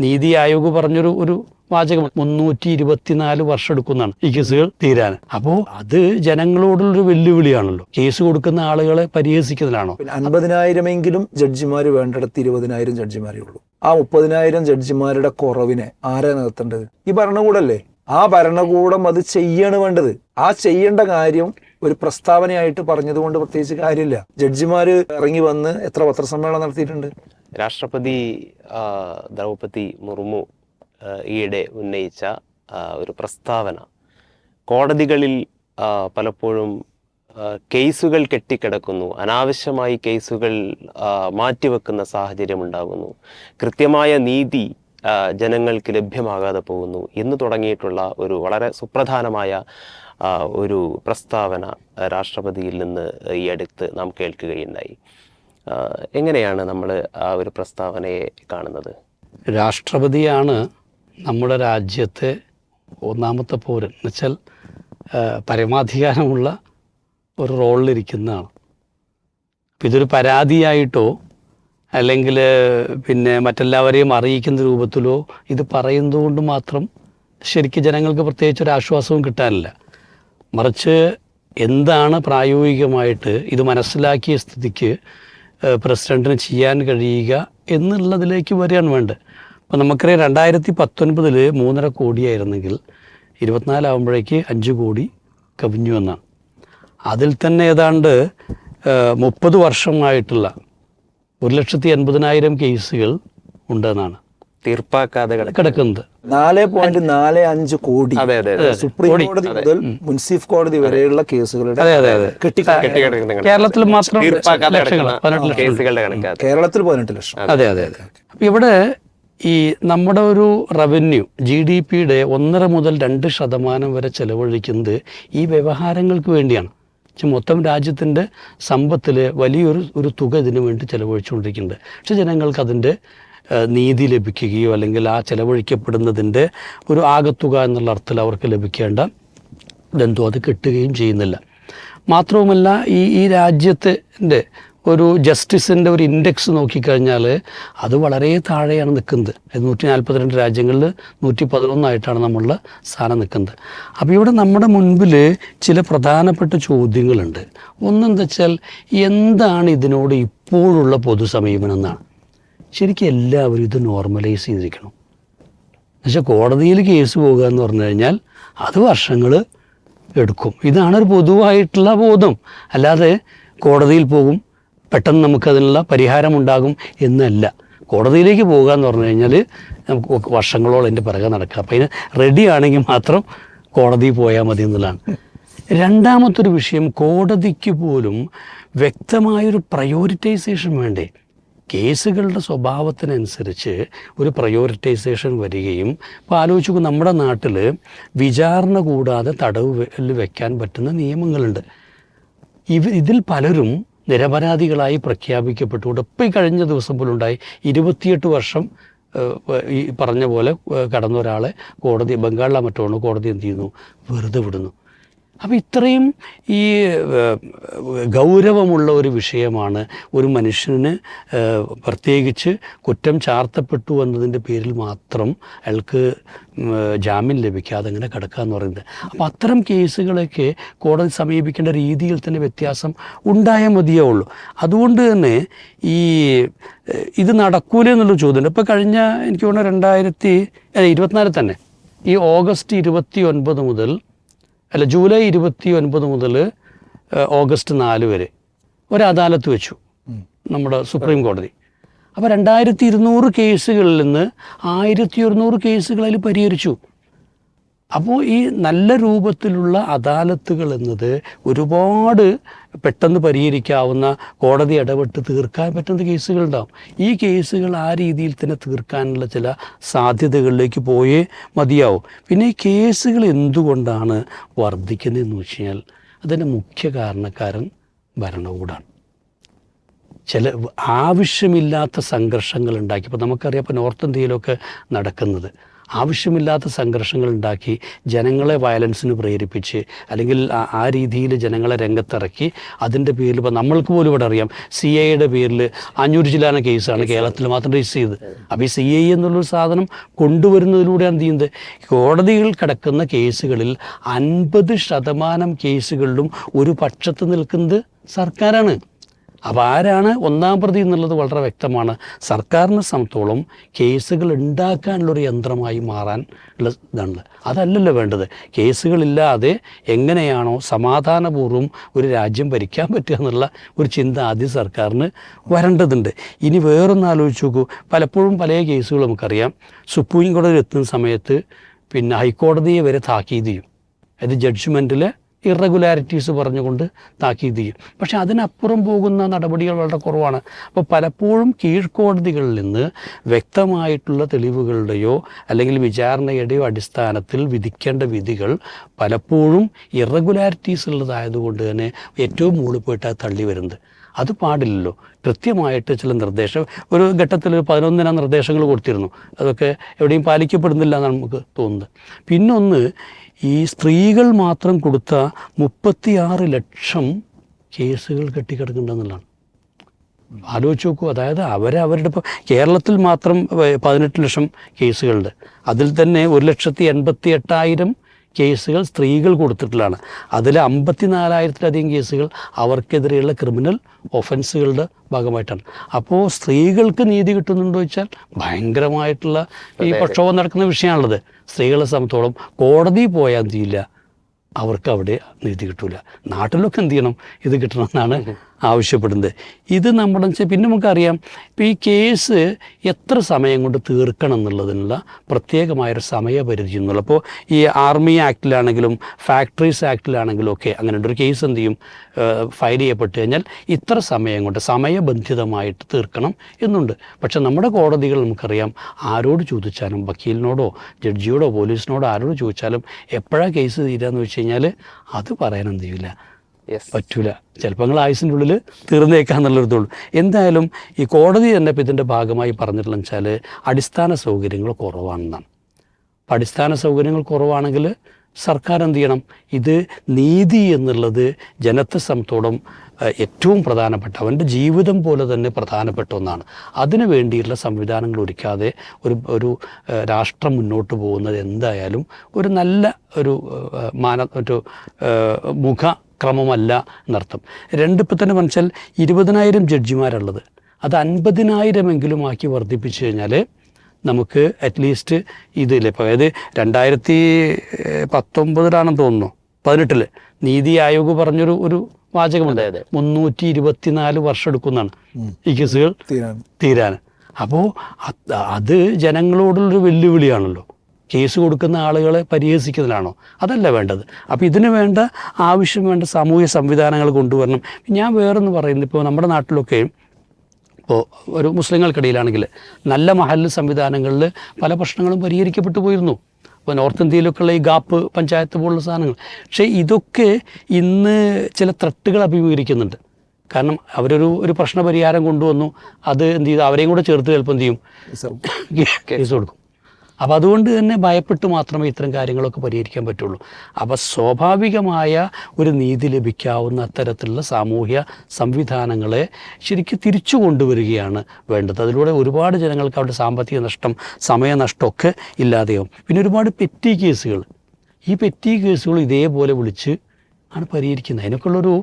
നീതി ആയോഗ് പറഞ്ഞൊരു ഒരു വാചകം മുന്നൂറ്റി ഇരുപത്തിനാല് വർഷം എടുക്കുന്നതാണ് ഈ കേസുകൾ തീരാൻ. അപ്പോൾ അത് ജനങ്ങളോടുള്ളൊരു വെല്ലുവിളിയാണല്ലോ. കേസ് കൊടുക്കുന്ന ആളുകളെ പരിഹസിക്കുന്നതാണോ അൻപതിനായിരമെങ്കിലും ജഡ്ജിമാർ വേണ്ടിടത്ത് ഇരുപതിനായിരം ജഡ്ജിമാരേ ഉള്ളൂ. ആ മുപ്പതിനായിരം ജഡ്ജിമാരുടെ കുറവിനെ ആരാ നിർത്തേണ്ടത് ഈ ഭരണകൂടല്ലേ? ആ ഭരണകൂടം അത് ചെയ്യാണ് വേണ്ടത്. ആ ചെയ്യേണ്ട കാര്യം ഒരു പ്രസ്താവനയായിട്ട് പറഞ്ഞതുകൊണ്ട് പ്രത്യേകിച്ച് കാര്യമില്ല. ജഡ്ജിമാര് ഇറങ്ങി വന്ന് എത്ര പത്രസമ്മേളനം നടത്തിയിട്ടുണ്ട്? രാഷ്ട്രപതി ദ്രൗപതി മുർമു ഈയിടെ ഉന്നയിച്ച ഒരു പ്രസ്താവന. കോടതികളിൽ പലപ്പോഴും കേസുകൾ കെട്ടിക്കിടക്കുന്നു. അനാവശ്യമായി കേസുകൾ മാറ്റിവെക്കുന്ന സാഹചര്യം ഉണ്ടാകുന്നു. കൃത്യമായ നീതി ജനങ്ങൾക്ക് ലഭ്യമാകാതെ പോകുന്നു എന്ന് തുടങ്ങിയിട്ടുള്ള ഒരു വളരെ സുപ്രധാനമായ ഒരു പ്രസ്താവന രാഷ്ട്രപതിയിൽ നിന്ന് ഈ അടുത്ത് നാം കേൾക്കുകയുണ്ടായി. എങ്ങനെയാണ് നമ്മൾ ആ ഒരു പ്രസ്താവനയെ കാണുന്നത്? രാഷ്ട്രപതിയാണ് നമ്മുടെ രാജ്യത്തെ ഒന്നാമത്തെ പൗരൻ. എന്നുവെച്ചാൽ പരമാധികാരമുള്ള ഒരു റോളിലിരിക്കുന്നതാണ് അപ്പം ഇതൊരു പരാതിയായിട്ടോ അല്ലെങ്കിൽ പിന്നെ മറ്റെല്ലാവരെയും അറിയിക്കുന്ന രൂപത്തിലോ ഇത് പറയുന്നതുകൊണ്ട് മാത്രം ശരിക്കും ജനങ്ങൾക്ക് പ്രത്യേകിച്ച് ഒരു ആശ്വാസവും കിട്ടാനില്ല. മറിച്ച് എന്താണ് പ്രായോഗികമായിട്ട് ഇത് മനസ്സിലാക്കിയ സ്ഥിതിക്ക് ഏഹ്, പ്രസിഡന്റിന് ചെയ്യാൻ കഴിയുക എന്നുള്ളതിലേക്ക് വരികയാണ് വേണ്ടത്. അപ്പോൾ നമുക്കറിയാം രണ്ടായിരത്തി പത്തൊൻപതിൽ മൂന്നര കോടിയായിരുന്നെങ്കിൽ ഇരുപത്തിനാലാവുമ്പോഴേക്ക് അഞ്ച് കോടി കവിഞ്ഞു എന്നാണ്. അതിൽ തന്നെ ഏതാണ്ട് മുപ്പത് വർഷമായിട്ടുള്ള ഒരു ലക്ഷത്തി എൺപതിനായിരം കേസുകൾ ഉണ്ടെന്നാണ്. തീർപ്പാക്കാതെ കിട- കിടക്കുന്നത്. നാല് പോയിന്റ് നാല് അഞ്ച് കോടി അതെ അതെ അതെ. സുപ്രീം കോടതി മുതൽ മുൻസിഫ് കോടതി വരെയുള്ള കേസുകളുടെ. കേരളത്തിൽ മാത്രം കേരളത്തിൽ പതിനെട്ട് ലക്ഷം. അതെ. അതെ അതെ ഇവിടെ ഈ നമ്മുടെ ഒരു റവന്യൂ ജി ഡി പിയുടെ ഒന്നര മുതൽ രണ്ട് ശതമാനം വരെ ചെലവഴിക്കുന്നത് ഈ വ്യവഹാരങ്ങൾക്ക് വേണ്ടിയാണ്. പക്ഷെ മൊത്തം രാജ്യത്തിന്റെ സമ്പത്തിൽ വലിയൊരു ഒരു തുക ഇതിനു വേണ്ടി ചെലവഴിച്ചുകൊണ്ടിരിക്കുന്നുണ്ട്. പക്ഷെ ജനങ്ങൾക്ക് അതിന്റെ നീതി ലഭിക്കുകയോ അല്ലെങ്കിൽ ആ ചെലവഴിക്കപ്പെടുന്നതിന്റെ ഒരു ആകത്തുക എന്നുള്ള അർത്ഥത്തിൽ അവർക്ക് ലഭിക്കേണ്ട ഇതെന്തോ അത് കിട്ടുകയും ചെയ്യുന്നില്ല. മാത്രവുമല്ല ഈ ഈ രാജ്യത്തിന്റെ ഒരു ജസ്റ്റിസിന്റെ ഒരു ഇൻഡെക്സ് നോക്കിക്കഴിഞ്ഞാൽ അത് വളരെ താഴെയാണ് നിൽക്കുന്നത്. നൂറ്റി നാൽപ്പത്തിരണ്ട് രാജ്യങ്ങളിൽ നൂറ്റി പതിനൊന്നായിട്ടാണ് നമ്മളുടെ സ്ഥാനം നിൽക്കുന്നത്. അപ്പോൾ ഇവിടെ നമ്മുടെ മുൻപിൽ ചില പ്രധാനപ്പെട്ട ചോദ്യങ്ങളുണ്ട്. ഒന്നെന്താ വെച്ചാൽ എന്താണ് ഇതിനോട് ഇപ്പോഴുള്ള പൊതുസമീപനം എന്നാണ്. ശരിക്കും എല്ലാവരും ഇത് നോർമലൈസ് ചെയ്തിരിക്കണം. എന്നുവെച്ചാൽ കോടതിയിൽ കേസ് പോകുക എന്ന് പറഞ്ഞു കഴിഞ്ഞാൽ അത് വർഷങ്ങൾ എടുക്കും. ഇതാണ് ഒരു പൊതുവായിട്ടുള്ള ബോധം. അല്ലാതെ കോടതിയിൽ പോകും പെട്ടെന്ന് നമുക്കതിനുള്ള പരിഹാരമുണ്ടാകും എന്നല്ല. കോടതിയിലേക്ക് പോകുക എന്ന് പറഞ്ഞു കഴിഞ്ഞാൽ നമുക്ക് വർഷങ്ങളോളം എന്റെ പിറകെ നടക്കുക അപ്പം അതിന് റെഡി ആണെങ്കിൽ മാത്രം കോടതിയിൽ പോയാൽ മതി എന്നുള്ളതാണ്. രണ്ടാമത്തൊരു വിഷയം കോടതിക്ക് പോലും വ്യക്തമായൊരു പ്രയോറിറ്റൈസേഷൻ വേണ്ടേ? കേസുകളുടെ സ്വഭാവത്തിനനുസരിച്ച് ഒരു പ്രയോറിറ്റൈസേഷൻ വരികയും ഇപ്പോൾ ആലോചിച്ചു നമ്മുടെ നാട്ടിൽ വിചാരണ കൂടാതെ തടവ് വെക്കാൻ പറ്റുന്ന നിയമങ്ങളുണ്ട്. ഇവ ഇതിൽ പലരും നിരപരാധികളായി പ്രഖ്യാപിക്കപ്പെട്ടുകൊണ്ട് ഈ കഴിഞ്ഞ ദിവസം പോലും ഉണ്ടായി ഇരുപത്തിയെട്ട് വർഷം ഈ പറഞ്ഞ പോലെ കടന്നൊരാളെ കോടതി ബംഗാളിലെ മറ്റോ കോടതി എന്ത് ചെയ്യുന്നു? വെറുതെ വിടുന്നു. അപ്പോൾ ഇത്രയും ഈ ഗൗരവമുള്ള ഒരു വിഷയമാണ് ഒരു മനുഷ്യന് പ്രത്യേകിച്ച് കുറ്റം ചാർത്തപ്പെട്ടു എന്നതിന്റെ പേരിൽ മാത്രം അയാൾക്ക് ജാമ്യം ലഭിക്കാതെ അങ്ങനെ കിടക്കുക എന്ന് പറയുന്നത്. അപ്പോൾ അത്തരം കേസുകളൊക്കെ കോടതി സമീപിക്കേണ്ട രീതിയിൽ തന്നെ വ്യത്യാസം ഉണ്ടായാൽ ഉള്ളൂ. അതുകൊണ്ട് തന്നെ ഈ ഇത് നടക്കൂലേ എന്നുള്ള ചോദ്യമുണ്ട്. ഇപ്പോൾ കഴിഞ്ഞ എനിക്ക് തോന്നുന്നു രണ്ടായിരത്തി ഇരുപത്തിനാലിൽ തന്നെ. ഈ ഓഗസ്റ്റ് ഇരുപത്തി ഒൻപത് മുതൽ അല്ല ജൂലൈ ഇരുപത്തി ഒൻപത് മുതൽ ഓഗസ്റ്റ് നാല് വരെ ഒരു അദാലത്ത് വെച്ചു നമ്മുടെ സുപ്രീം കോടതി. അപ്പോൾ രണ്ടായിരത്തി ഇരുന്നൂറ് കേസുകളിൽ നിന്ന് ആയിരത്തി ഒരുന്നൂറ് കേസുകൾ അതിൽ പരിഹരിച്ചു. അപ്പോൾ ഈ നല്ല രൂപത്തിലുള്ള അദാലത്തുകൾ എന്നത് ഒരുപാട് പെട്ടെന്ന് പരിഹരിക്കാവുന്ന കോടതി ഇടപെട്ട് തീർക്കാൻ പറ്റുന്ന കേസുകളുണ്ടാവും. ഈ കേസുകൾ ആ രീതിയിൽ തന്നെ തീർക്കാനുള്ള ചില സാധ്യതകളിലേക്ക് പോയേ മതിയാവും. പിന്നെ ഈ കേസുകൾ എന്തുകൊണ്ടാണ് വർദ്ധിക്കുന്നതെന്ന് വെച്ച് കഴിഞ്ഞാൽ അതിന്റെ മുഖ്യ കാരണക്കാരൻ ഭരണകൂടമാണ് ചില ആവശ്യമില്ലാത്ത സംഘർഷങ്ങൾ ഉണ്ടാക്കി. ഇപ്പോൾ നമുക്കറിയാം ഇപ്പോൾ നോർത്ത് ഇന്ത്യയിലൊക്കെ നടക്കുന്നത്. ആവശ്യമില്ലാത്ത സംഘർഷങ്ങൾ ഉണ്ടാക്കി ജനങ്ങളെ വയലൻസിന് പ്രേരിപ്പിച്ച് അല്ലെങ്കിൽ ആ- രീതിയിൽ ജനങ്ങളെ രംഗത്തിറക്കി അതിന്റെ പേരിൽ ഇപ്പോൾ നമ്മൾക്ക് പോലും ഇവിടെ അറിയാം സി ഐയുടെ പേരിൽ അഞ്ഞൂറ് ചില്ലാന കേസാണ് കേരളത്തിൽ മാത്രം രജിസ്റ്റർ ചെയ്തത്. അപ്പോൾ ഈ സി ഐ എന്നുള്ളൊരു സാധനം കൊണ്ടുവരുന്നതിലൂടെ എന്ത് ചെയ്യുന്നത്? കോടതിയിൽ കിടക്കുന്ന കേസുകളിൽ അൻപത് ശതമാനം കേസുകളിലും ഒരു പക്ഷത്ത് നിൽക്കുന്നത് സർക്കാരാണ്. അപ്പോൾ ആരാണ് ഒന്നാം പ്രതി എന്നുള്ളത് വളരെ വ്യക്തമാണ്. സർക്കാരിനെ സംബന്ധിച്ചോളം കേസുകൾ ഉണ്ടാക്കാനുള്ളൊരു യന്ത്രമായി മാറാൻ ഉള്ള ഇതാണ്. അതല്ലല്ലോ വേണ്ടത്. കേസുകളില്ലാതെ എങ്ങനെയാണോ സമാധാനപൂർവം ഒരു രാജ്യം ഭരിക്കാൻ പറ്റുക എന്നുള്ള ഒരു ചിന്ത ആദ്യം സർക്കാരിന് വരേണ്ടതുണ്ട്. ഇനി വേറൊന്ന് ആലോചിച്ച് നോക്കൂ. പലപ്പോഴും പല കേസുകൾ നമുക്കറിയാം. സുപ്രീം കോടതിയിൽ എത്തുന്ന സമയത്ത് പിന്നെ ഹൈക്കോടതിയെ വരെ താക്കീത് ചെയ്യും. അതായത് ജഡ്ജ്മെന്റിൽ ഇറഗുലാരിറ്റീസ് പറഞ്ഞുകൊണ്ട് താക്കീത് ചെയ്യും. പക്ഷേ അതിനപ്പുറം പോകുന്ന നടപടികൾ വളരെ കുറവാണ്. അപ്പോൾ പലപ്പോഴും കീഴ്ക്കോടതികളിൽ നിന്ന് വ്യക്തമായിട്ടുള്ള തെളിവുകളുടെയോ അല്ലെങ്കിൽ വിചാരണയുടെയോ അടിസ്ഥാനത്തിൽ വിധിക്കേണ്ട വിധികൾ പലപ്പോഴും ഇറഗുലാരിറ്റീസ് ഉള്ളതായതുകൊണ്ട് തന്നെ ഏറ്റവും മുകളിൽ പോയിട്ട് അത് തള്ളി വരുന്നത്. അത് പാടില്ലല്ലോ. കൃത്യമായിട്ട് ചില നിർദ്ദേശം ഒരു ഘട്ടത്തിൽ ഒരു പതിനൊന്നിന നിർദ്ദേശങ്ങൾ കൊടുത്തിരുന്നു. അതൊക്കെ എവിടെയും പാലിക്കപ്പെടുന്നില്ല എന്നാണ് നമുക്ക് തോന്നുന്നത്. പിന്നൊന്ന് ഈ സ്ത്രീകൾ മാത്രം കൊടുത്ത മുപ്പത്തിയാറ് ലക്ഷം കേസുകൾ കെട്ടിക്കിടക്കുന്നുണ്ടെന്നുള്ളതാണ്. ആലോചിച്ച് നോക്കൂ അതായത് അവരവരുടെ ഇപ്പോൾ കേരളത്തിൽ മാത്രം പതിനെട്ട് ലക്ഷം കേസുകളുണ്ട്. അതിൽ തന്നെ ഒരു ലക്ഷത്തി എൺപത്തി എട്ടായിരം കേസുകൾ സ്ത്രീകൾ കൊടുത്തിട്ടുള്ളതാണ്. അതിൽ അമ്പത്തി നാലായിരത്തിലധികം കേസുകൾ അവർക്കെതിരെയുള്ള ക്രിമിനൽ ഒഫൻസുകളുടെ ഭാഗമായിട്ടാണ്. അപ്പോൾ സ്ത്രീകൾക്ക് നീതി കിട്ടുന്നുണ്ടോ വെച്ചാൽ ഭയങ്കരമായിട്ടുള്ള ഈ പ്രക്ഷോഭം നടക്കുന്ന വിഷയമാണുള്ളത്. സ്ത്രീകളെ സംബന്ധിച്ചോളം കോടതി പോയാൽ എന്ത് ചെയ്യില്ല അവർക്ക് അവിടെ നീതി കിട്ടൂല. നാട്ടിലൊക്കെ എന്ത് ചെയ്യണം? ഇത് കിട്ടണമെന്നാണ് ആവശ്യപ്പെടുന്നത്. ഇത് നമ്മുടെ പിന്നെ നമുക്കറിയാം ഇപ്പോൾ ഈ കേസ് എത്ര സമയം കൊണ്ട് തീർക്കണം എന്നുള്ളതിനുള്ള പ്രത്യേകമായൊരു സമയപരിധി എന്നുള്ള അപ്പോൾ ഈ ആർമി ആക്ടിലാണെങ്കിലും ഫാക്ടറീസ് ആക്ടിലാണെങ്കിലും ഒക്കെ അങ്ങനെ ഒരു കേസ് എന്ത് ചെയ്യും? ഫയൽ ചെയ്യപ്പെട്ട് കഴിഞ്ഞാൽ ഇത്ര സമയം കൊണ്ട് സമയബന്ധിതമായിട്ട് തീർക്കണം എന്നുണ്ട്. പക്ഷെ നമ്മുടെ കോടതികൾ നമുക്കറിയാം ആരോട് ചോദിച്ചാലും വക്കീലിനോടോ ജഡ്ജിയോടോ പോലീസിനോടോ ആരോട് ചോദിച്ചാലും എപ്പോഴാണ് കേസ് തീരാന്ന് വെച്ച് കഴിഞ്ഞാൽ അത് പറയാൻ എന്ത് ചെയ്യില്ല പറ്റൂല. ചിലപ്പോൾ നിങ്ങൾ ആയുസിന്റെ ഉള്ളിൽ തീർന്നേക്കാന്നുള്ളൊരിതുള്ളൂ എന്തായാലും ഈ കോടതി തന്നെ ഇപ്പം ഇതിന്റെ ഭാഗമായി പറഞ്ഞിട്ടുള്ള വെച്ചാൽ അടിസ്ഥാന സൗകര്യങ്ങൾ കുറവാണെന്നാണ്. അപ്പം അടിസ്ഥാന സൗകര്യങ്ങൾ കുറവാണെങ്കിൽ സർക്കാർ എന്ത് ചെയ്യണം? ഇത് നീതി എന്നുള്ളത് ജനത്തെ സംബന്ധിച്ചോളം ഏറ്റവും പ്രധാനപ്പെട്ട അവന്റെ ജീവിതം പോലെ തന്നെ പ്രധാനപ്പെട്ട ഒന്നാണ്. അതിനു വേണ്ടിയിട്ടുള്ള സംവിധാനങ്ങൾ ഒരുക്കാതെ ഒരു ഒരു രാഷ്ട്രം മുന്നോട്ട് പോകുന്നത് എന്തായാലും ഒരു നല്ല ഒരു മാന ഒരു മുഖ ക്രമമല്ല എന്നർത്ഥം. രണ്ട് ഇപ്പം തന്നെ മനസ്സിൽ ഇരുപതിനായിരം ജഡ്ജിമാരുള്ളത്. അത് അൻപതിനായിരമെങ്കിലും ആക്കി വർദ്ധിപ്പിച്ചു കഴിഞ്ഞാൽ നമുക്ക് അറ്റ്ലീസ്റ്റ് ഇതില്ല ഇപ്പോൾ അതായത് രണ്ടായിരത്തി പത്തൊമ്പതിലാണെന്ന് തോന്നുന്നു. പതിനെട്ടിൽ നീതി ആയോഗ് പറഞ്ഞൊരു ഒരു വാചകമുണ്ടായത്. മുന്നൂറ്റി ഇരുപത്തിനാല് വർഷം എടുക്കുന്നതാണ് ഈ കേസുകൾ. തീരാൻ. അപ്പോൾ അത് ജനങ്ങളോടുള്ളൊരു വെല്ലുവിളിയാണല്ലോ. കേസ് കൊടുക്കുന്ന ആളുകളെ പരിഹസിക്കുന്നതിലാണോ? അതല്ല വേണ്ടത്. അപ്പോൾ ഇതിന് വേണ്ട ആവശ്യം വേണ്ട സാമൂഹ്യ സംവിധാനങ്ങൾ കൊണ്ടുവരണം. ഞാൻ വേറൊന്ന് പറയുന്നത് ഇപ്പോൾ നമ്മുടെ നാട്ടിലൊക്കെ ഇപ്പോൾ ഒരു മുസ്ലിങ്ങൾക്കിടയിലാണെങ്കിൽ നല്ല മഹല്ല് സംവിധാനങ്ങളിൽ പല പ്രശ്നങ്ങളും പരിഹരിക്കപ്പെട്ടു പോയിരുന്നു. ഇപ്പോൾ നോർത്ത് ഇന്ത്യയിലൊക്കെയുള്ള ഈ ഗാപ്പ് പഞ്ചായത്ത് പോലുള്ള സാധനങ്ങൾ. പക്ഷേ ഇതൊക്കെ ഇന്ന് ചില ത്രട്ടുകൾ അഭിമുഖീകരിക്കുന്നുണ്ട്. കാരണം അവരൊരു ഒരു പ്രശ്ന പരിഹാരം കൊണ്ടുവന്നു. അത് എന്ത് ചെയ്തു? അവരെയും കൂടെ ചേർത്ത് ചിലപ്പോൾ എന്ത് ചെയ്യും? കേസ് കൊടുക്കും. അപ്പോൾ അതുകൊണ്ട് തന്നെ ഭയപ്പെട്ട് മാത്രമേ ഇത്തരം കാര്യങ്ങളൊക്കെ പരിഹരിക്കാൻ പറ്റുള്ളൂ. അപ്പോൾ സ്വാഭാവികമായ ഒരു നീതി ലഭിക്കാവുന്ന അത്തരത്തിലുള്ള സാമൂഹ്യ സംവിധാനങ്ങളെ ശരിക്കും തിരിച്ചു കൊണ്ടുവരികയാണ് വേണ്ടത്. അതിലൂടെ ഒരുപാട് ജനങ്ങൾക്ക് അവരുടെ സാമ്പത്തിക നഷ്ടം സമയനഷ്ടമൊക്കെ ഇല്ലാതെയാവും. പിന്നെ ഒരുപാട് പെറ്റി കേസുകൾ. ഈ പെറ്റി കേസുകൾ ഇതേപോലെ വിളിച്ച് ആണ് പരിഹരിക്കുന്നത്. അതിനൊക്കെയുള്ളൊരു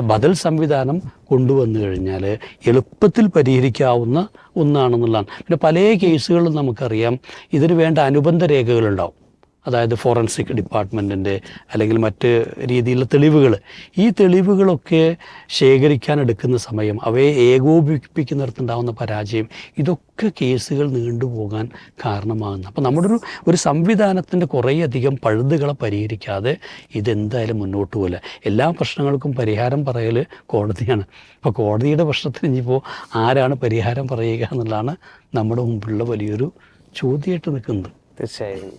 ബദൽ സംവിധാനം കൊണ്ടുവന്നു കഴിഞ്ഞാൽ എളുപ്പത്തിൽ പരിഹരിക്കാവുന്ന ഒന്നാണെന്നുള്ളതാണ്. പിന്നെ പല കേസുകളിലും നമുക്കറിയാം ഇതിന് വേണ്ട അനുബന്ധ രേഖകളുണ്ടാവും അതായത് ഫോറൻസിക് ഡിപ്പാർട്ട്മെന്റിന്റെ അല്ലെങ്കിൽ മറ്റ് രീതിയിലുള്ള തെളിവുകൾ. ഈ തെളിവുകളൊക്കെ ശേഖരിക്കാൻ എടുക്കുന്ന സമയം അവയെ ഏകോപിപ്പിക്കുന്നിടത്തുണ്ടാകുന്ന പരാജയം ഇതൊക്കെ കേസുകൾ നീണ്ടുപോകാൻ കാരണമാകുന്നു. അപ്പോൾ നമ്മുടെ ഒരു ഒരു സംവിധാനത്തിന്റെ കുറേയധികം പഴുതുകളെ പരിഹരിക്കാതെ ഇതെന്തായാലും മുന്നോട്ട് പോകില്ല എല്ലാ പ്രശ്നങ്ങൾക്കും പരിഹാരം പറയൽ കോടതിയാണ്. അപ്പോൾ കോടതിയുടെ പ്രശ്നത്തിന് ഇനിയിപ്പോൾ ആരാണ് പരിഹാരം പറയുക എന്നുള്ളതാണ് നമ്മുടെ മുമ്പിലുള്ള വലിയൊരു ചോദ്യമായിട്ട് നിൽക്കുന്നത്. തീർച്ചയായും.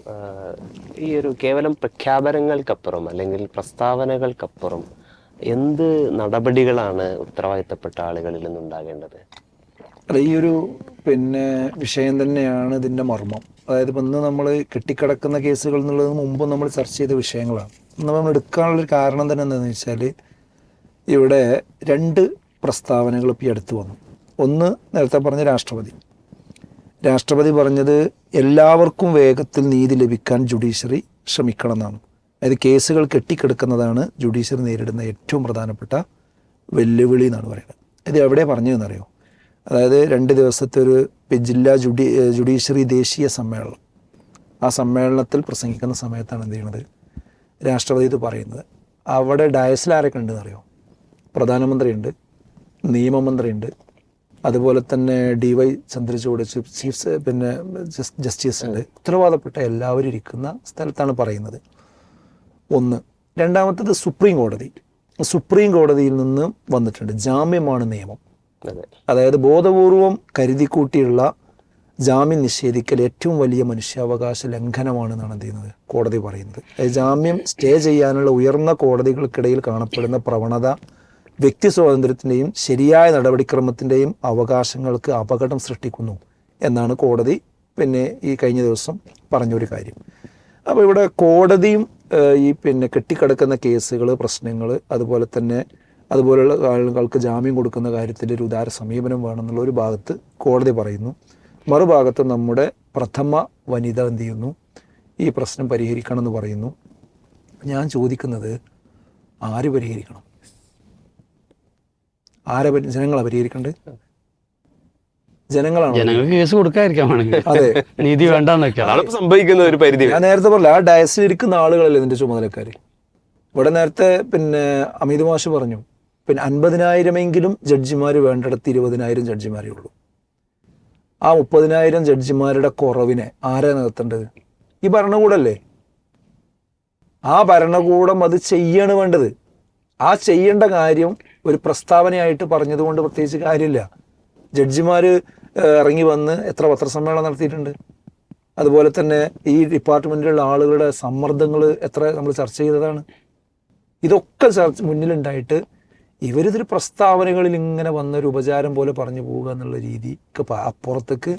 ഈ ഒരു കേവലം പ്രഖ്യാപനങ്ങൾക്കപ്പുറം അല്ലെങ്കിൽ പ്രസ്താവനകൾക്കപ്പുറം എന്ത് നടപടികളാണ് ഉത്തരവാദിത്തപ്പെട്ട ആളുകളിൽ നിന്നുണ്ടാകേണ്ടത്? അല്ല ഈ ഒരു പിന്നെ വിഷയം തന്നെയാണ് ഇതിന്റെ മർമ്മം. അതായത് ഇപ്പം ഇന്ന് നമ്മൾ കെട്ടിക്കിടക്കുന്ന കേസുകൾ എന്നുള്ളത് മുമ്പ് നമ്മൾ ചർച്ച ചെയ്ത വിഷയങ്ങളാണ്. നമ്മൾ എടുക്കാനുള്ളൊരു കാരണം തന്നെ എന്താണെന്ന് വെച്ചാൽ ഇവിടെ രണ്ട് പ്രസ്താവനകൾ ഇപ്പോൾ അടുത്ത് വന്നു. ഒന്ന് നേരത്തെ പറഞ്ഞ രാഷ്ട്രപതി. രാഷ്ട്രപതി പറഞ്ഞത് എല്ലാവർക്കും വേഗത്തിൽ നീതി ലഭിക്കാൻ ജുഡീഷ്യറി ശ്രമിക്കണം എന്നാണ് അതായത് കേസുകൾ കെട്ടിക്കിടക്കുന്നതാണ് ജുഡീഷ്യറി നേരിടുന്ന ഏറ്റവും പ്രധാനപ്പെട്ട വെല്ലുവിളി എന്നാണ് പറയുന്നത്. ഇത് എവിടെ പറഞ്ഞു പറഞ്ഞതെന്നറിയോ അതായത് രണ്ട് ദിവസത്തെ ഒരു ജില്ലാ ജുഡി ജുഡീഷ്യറി ദേശീയ സമ്മേളനം. ആ സമ്മേളനത്തിൽ പ്രസംഗിക്കുന്ന സമയത്താണ് എന്ത് ചെയ്യുന്നത് രാഷ്ട്രപതി ഇത് പറയുന്നത്. അവിടെ ഡയസിൽ ആരൊക്കെ ഉണ്ടെന്നറിയോ? പ്രധാനമന്ത്രിയുണ്ട് നിയമമന്ത്രിയുണ്ട് അതുപോലെ തന്നെ ഡി വൈ ചന്ദ്രചൂഡ് ചീഫ് പിന്നെ ജസ്- ജസ്റ്റിസ് ഉണ്ട് ഉത്തരവാദപ്പെട്ട എല്ലാവരും ഇരിക്കുന്ന സ്ഥലത്താണ് പറയുന്നത്. ഒന്ന്. രണ്ടാമത്തത് സുപ്രീം കോടതി. സുപ്രീം കോടതിയിൽ നിന്ന് വന്നിട്ടുണ്ട്. ജാമ്യമാണ് നിയമം. അതായത് ബോധപൂർവം കരുതിക്കൂട്ടിയുള്ള ജാമ്യം നിഷേധിക്കൽ ഏറ്റവും വലിയ മനുഷ്യാവകാശ ലംഘനമാണെന്നാണ് എന്ത് ചെയ്യുന്നത്? കോടതി പറയുന്നത്. അതായത് ജാമ്യം സ്റ്റേ ചെയ്യാനുള്ള ഉയർന്ന കോടതികൾക്കിടയിൽ കാണപ്പെടുന്ന പ്രവണത വ്യക്തി സ്വാതന്ത്ര്യത്തിന്റെയും ശരിയായ നടപടിക്രമത്തിന്റെയും അവകാശങ്ങൾക്ക് അപകടം സൃഷ്ടിക്കുന്നു എന്നാണ് കോടതി പിന്നെ ഈ കഴിഞ്ഞ ദിവസം പറഞ്ഞൊരു കാര്യം. അപ്പോൾ ഇവിടെ കോടതിയും ഈ പിന്നെ കെട്ടിക്കിടക്കുന്ന കേസുകൾ പ്രശ്നങ്ങൾ അതുപോലെ തന്നെ അതുപോലെയുള്ള ആളുകൾക്ക് ജാമ്യം കൊടുക്കുന്ന കാര്യത്തിൽ ഒരു ഉദാര സമീപനം വേണമെന്നുള്ള ഒരു ഭാഗത്ത് കോടതി പറയുന്നു. മറുഭാഗത്ത് നമ്മുടെ പ്രഥമ വനിത എന്ത് ചെയ്യുന്നു? ഈ പ്രശ്നം പരിഹരിക്കണം എന്ന് പറയുന്നു. ഞാൻ ചോദിക്കുന്നത് ആര് പരിഹരിക്കണം? ആരെ പറ്റി ജനങ്ങളാ പരിഹരിക്കേണ്ടത് ജനങ്ങളാണ്? ജനങ്ങൾക്ക് കേസ് കൊടുക്കാതിരിക്കാൻ അതെ. നീതി വേണ്ടെന്നൊക്കെ. സംഭവിക്കുന്ന ഒരു പരിധി. ഞാൻ നേരത്തെ പറഞ്ഞ ആ ഡയസിൽ ഇരിക്കുന്ന ആളുകളല്ലേ ഇതിന്റെ ചുമതലക്കാർ ഇവിടെ നേരത്തെ പിന്നെ അമിത് മാഷ് പറഞ്ഞു പിന്നെ അൻപതിനായിരമെങ്കിലും ജഡ്ജിമാർ വേണ്ടിടത്ത് ഇരുപതിനായിരം ജഡ്ജിമാരേ ഉള്ളൂ. ആ മുപ്പതിനായിരം ജഡ്ജിമാരുടെ കുറവിനെ ആരാ നിർത്തേണ്ടത് ഈ ഭരണകൂടല്ലേ? ആ ഭരണകൂടം അത് ചെയ്യാണ് വേണ്ടത്. ആ ചെയ്യേണ്ട കാര്യം ഒരു പ്രസ്താവനയായിട്ട് പറഞ്ഞതുകൊണ്ട് പ്രത്യേകിച്ച് കാര്യമില്ല. ജഡ്ജിമാർ ഇറങ്ങി വന്ന് എത്ര പത്രസമ്മേളനം നടത്തിയിട്ടുണ്ട്. അതുപോലെ തന്നെ ഈ ഡിപ്പാർട്ട്മെന്റിലുള്ള ആളുകളുടെ സമ്മർദ്ദങ്ങൾ എത്ര നമ്മൾ ചർച്ച ചെയ്തതാണ്. ഇതൊക്കെ ചർച്ച മുന്നിലുണ്ടായിട്ട് ഇവരിതൊരു പ്രസ്താവനകളിൽ ഇങ്ങനെ വന്നൊരു ഉപചാരം പോലെ പറഞ്ഞു പോവുക എന്നുള്ള രീതിക്ക് അപ്പുറത്തേക്ക്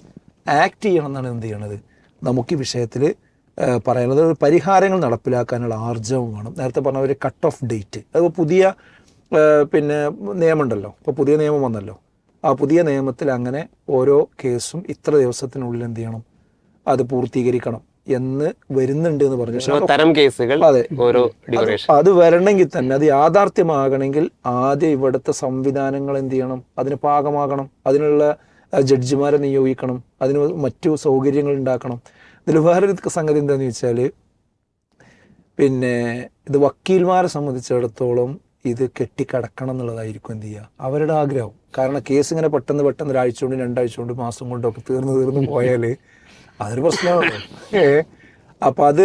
ആക്ട് ചെയ്യണം എന്നാണ് എന്ത് ചെയ്യണത്. നമുക്ക് ഈ വിഷയത്തിൽ പറയുന്നത് പരിഹാരങ്ങൾ നടപ്പിലാക്കാനുള്ള ആർജവം വേണം. നേരത്തെ പറഞ്ഞ ഒരു കട്ട് ഓഫ് ഡേറ്റ്. അത് പുതിയ പിന്നെ നിയമമുണ്ടല്ലോ. ഇപ്പോൾ പുതിയ നിയമം വന്നല്ലോ. ആ പുതിയ നിയമത്തിൽ അങ്ങനെ ഓരോ കേസും ഇത്ര ദിവസത്തിനുള്ളിൽ എന്ത് ചെയ്യണം? അത് പൂർത്തീകരിക്കണം എന്ന് വരുന്നുണ്ട് എന്ന് പറഞ്ഞു. തരം കേസുകൾ അതെ. ഓരോ അത് വരണമെങ്കിൽ തന്നെ അത് യാഥാർത്ഥ്യമാകണമെങ്കിൽ ആദ്യം ഇവിടുത്തെ സംവിധാനങ്ങൾ എന്ത് ചെയ്യണം? അതിന് പാകമാകണം. അതിനുള്ള ജഡ്ജിമാരെ നിയോഗിക്കണം. അതിന് മറ്റു സൗകര്യങ്ങൾ ഉണ്ടാക്കണം. ഇതിൽ വേറൊരു സംഗതി എന്താണെന്ന് വെച്ചാൽ പിന്നെ ഇത് വക്കീൽമാരെ സംബന്ധിച്ചിടത്തോളം ഇത് കെട്ടിക്കടക്കണം എന്നുള്ളതായിരിക്കും എന്ത് ചെയ്യുക? അവരുടെ ആഗ്രഹം. കാരണം കേസ് ഇങ്ങനെ പെട്ടെന്ന് പെട്ടെന്ന് ഒരാഴ്ച കൊണ്ട് രണ്ടാഴ്ച കൊണ്ട് മാസം കൊണ്ടൊക്കെ തീർന്നു തീർന്നു പോയാൽ അതൊരു പ്രശ്നമാണ് ഏ? അപ്പൊ അത്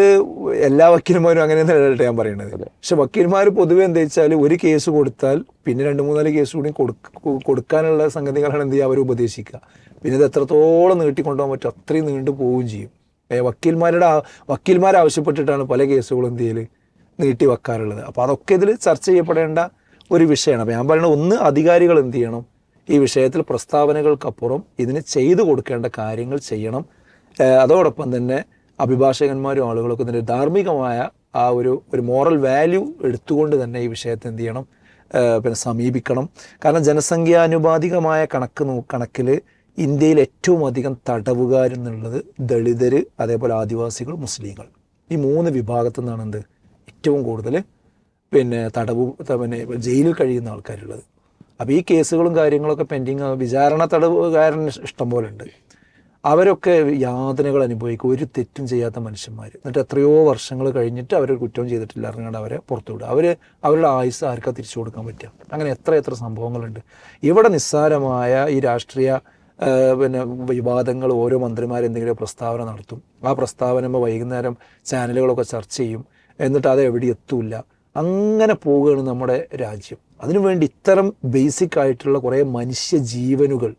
എല്ലാ വക്കീൽമാരും അങ്ങനെ തന്നെയല്ലേ ഞാൻ പറയണത്. പക്ഷെ വക്കീൽമാർ പൊതുവെ എന്താ വെച്ചാൽ ഒരു കേസ് കൊടുത്താൽ പിന്നെ രണ്ട് മൂന്നാൽ കേസ് കൂടി കൊടുക്ക- കൊടുക്കാനുള്ള സംഗതികളാണ് എന്ത് ചെയ്യുക? അവർ ഉപദേശിക്കുക. പിന്നെ ഇത് എത്രത്തോളം നീട്ടിക്കൊണ്ടുപോകാൻ പറ്റും അത്രയും നീണ്ടു പോവുകയും ചെയ്യും വക്കീൽമാരുടെ വക്കീൽമാർ ആവശ്യപ്പെട്ടിട്ടാണ് പല കേസുകളും എന്ത് ചെയ്യൽ? നീട്ടി വെക്കാറുള്ളത്. അപ്പോൾ അതൊക്കെ ഇതിൽ ചർച്ച ചെയ്യപ്പെടേണ്ട ഒരു വിഷയമാണ്. അപ്പോൾ ഞാൻ പറയുന്നത് ഒന്ന് അധികാരികൾ എന്ത് ചെയ്യണം? ഈ വിഷയത്തിൽ പ്രസ്താവനകൾക്കപ്പുറം ഇതിന് ചെയ്തു കൊടുക്കേണ്ട കാര്യങ്ങൾ ചെയ്യണം. അതോടൊപ്പം തന്നെ അഭിഭാഷകന്മാരും ആളുകളൊക്കെ ഇതിന്റെ ധാർമ്മികമായ ആ ഒരു ഒരു മോറൽ വാല്യൂ എടുത്തുകൊണ്ട് തന്നെ ഈ വിഷയത്തെ എന്ത് ചെയ്യണം? പിന്നെ സമീപിക്കണം. കാരണം ജനസംഖ്യാനുപാതികമായ കണക്ക് നോ കണക്കിൽ ഇന്ത്യയിൽ ഏറ്റവും അധികം തടവുകാരെന്നുള്ളത് ദളിതർ അതേപോലെ ആദിവാസികൾ മുസ്ലിങ്ങൾ. ഈ മൂന്ന് വിഭാഗത്തു നിന്നാണ് എന്ത്? ഏറ്റവും കൂടുതൽ പിന്നെ തടവ് പിന്നെ ജയിലിൽ കഴിയുന്ന ആൾക്കാരുള്ളത്. അപ്പോൾ ഈ കേസുകളും കാര്യങ്ങളൊക്കെ പെൻഡിങ് വിചാരണ തടവുകാരൻ ഇഷ്ടം പോലെ ഉണ്ട് അവരൊക്കെ യാതനകൾ അനുഭവിക്കും. ഒരു തെറ്റും ചെയ്യാത്ത മനുഷ്യന്മാർ എന്നിട്ട് എത്രയോ വർഷങ്ങൾ കഴിഞ്ഞിട്ട് അവർ കുറ്റം ചെയ്തിട്ടില്ല. അറിഞ്ഞാണ്ട് അവരെ പുറത്തു വിടുക. അവർ അവരുടെ ആയുസ് ആർക്കാ തിരിച്ചു കൊടുക്കാൻ പറ്റുക? അങ്ങനെ എത്ര എത്ര സംഭവങ്ങളുണ്ട്. ഇവിടെ നിസ്സാരമായ ഈ രാഷ്ട്രീയ പിന്നെ വിവാദങ്ങൾ ഓരോ മന്ത്രിമാരെന്തെങ്കിലും പ്രസ്താവന നടത്തും. ആ പ്രസ്താവന വൈകുന്നേരം ചാനലുകളൊക്കെ ചർച്ച ചെയ്യും. എന്നിട്ട് അത് എവിടെ എത്തൂല അങ്ങനെ പോവുകയാണ് നമ്മുടെ രാജ്യം. അതിനുവേണ്ടി ഇത്തരം ബേസിക് ആയിട്ടുള്ള കുറേ മനുഷ്യ ജീവനുകൾ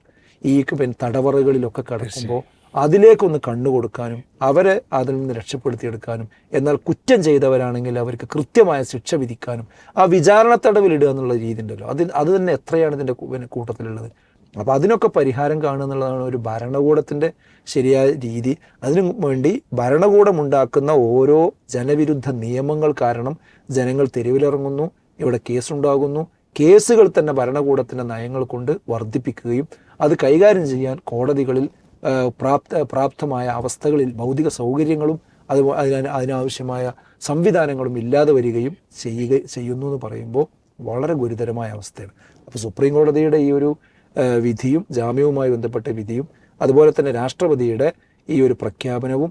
ഈ പിന്നെ തടവറകളിലൊക്കെ കിടക്കുമ്പോൾ അതിലേക്കൊന്ന് കണ്ണു കൊടുക്കാനും അവരെ അതിൽ നിന്ന് രക്ഷപ്പെടുത്തിയെടുക്കാനും എന്നാൽ കുറ്റം ചെയ്തവരാണെങ്കിൽ അവർക്ക് കൃത്യമായ ശിക്ഷ വിധിക്കാനും ആ വിചാരണ തടവിലിടുക എന്നുള്ള രീതി ഉണ്ടല്ലോ. അത് അത് തന്നെ എത്രയാണ് ഇതിന്റെ കൂട്ടത്തിലുള്ളത്? അപ്പോൾ അതിനൊക്കെ പരിഹാരം കാണുക എന്നുള്ളതാണ് ഒരു ഭരണകൂടത്തിന്റെ ശരിയായ രീതി. അതിനു വേണ്ടി ഭരണകൂടമുണ്ടാക്കുന്ന ഓരോ ജനവിരുദ്ധ നിയമങ്ങൾ കാരണം ജനങ്ങൾ തെരുവിലിറങ്ങുന്നു ഇവിടെ കേസുണ്ടാകുന്നു. കേസുകൾ തന്നെ ഭരണകൂടത്തിന്റെ നയങ്ങൾ കൊണ്ട് വർദ്ധിപ്പിക്കുകയും അത് കൈകാര്യം ചെയ്യാൻ കോടതികളിൽ പ്രാപ്ത പ്രാപ്തമായ അവസ്ഥകളിൽ ഭൗതിക സൗകര്യങ്ങളും അത് അതിന് അതിനാവശ്യമായ സംവിധാനങ്ങളും ഇല്ലാതെ വരികയും ചെയ്യുക ചെയ്യുന്നു എന്ന് പറയുമ്പോൾ വളരെ ഗുരുതരമായ അവസ്ഥയാണ്. അപ്പോൾ സുപ്രീം കോടതിയുടെ ഈ ഒരു വിധിയും ജാമ്യവുമായി ബന്ധപ്പെട്ട വിധിയും അതുപോലെ തന്നെ രാഷ്ട്രപതിയുടെ ഈ ഒരു പ്രഖ്യാപനവും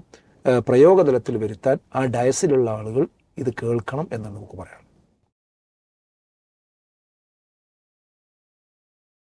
പ്രയോഗതലത്തിൽ വരുത്താൻ ആ ഡയസിലുള്ള ആളുകൾ ഇത് കേൾക്കണം എന്നാണ് നമുക്ക് പറയാനുള്ളത്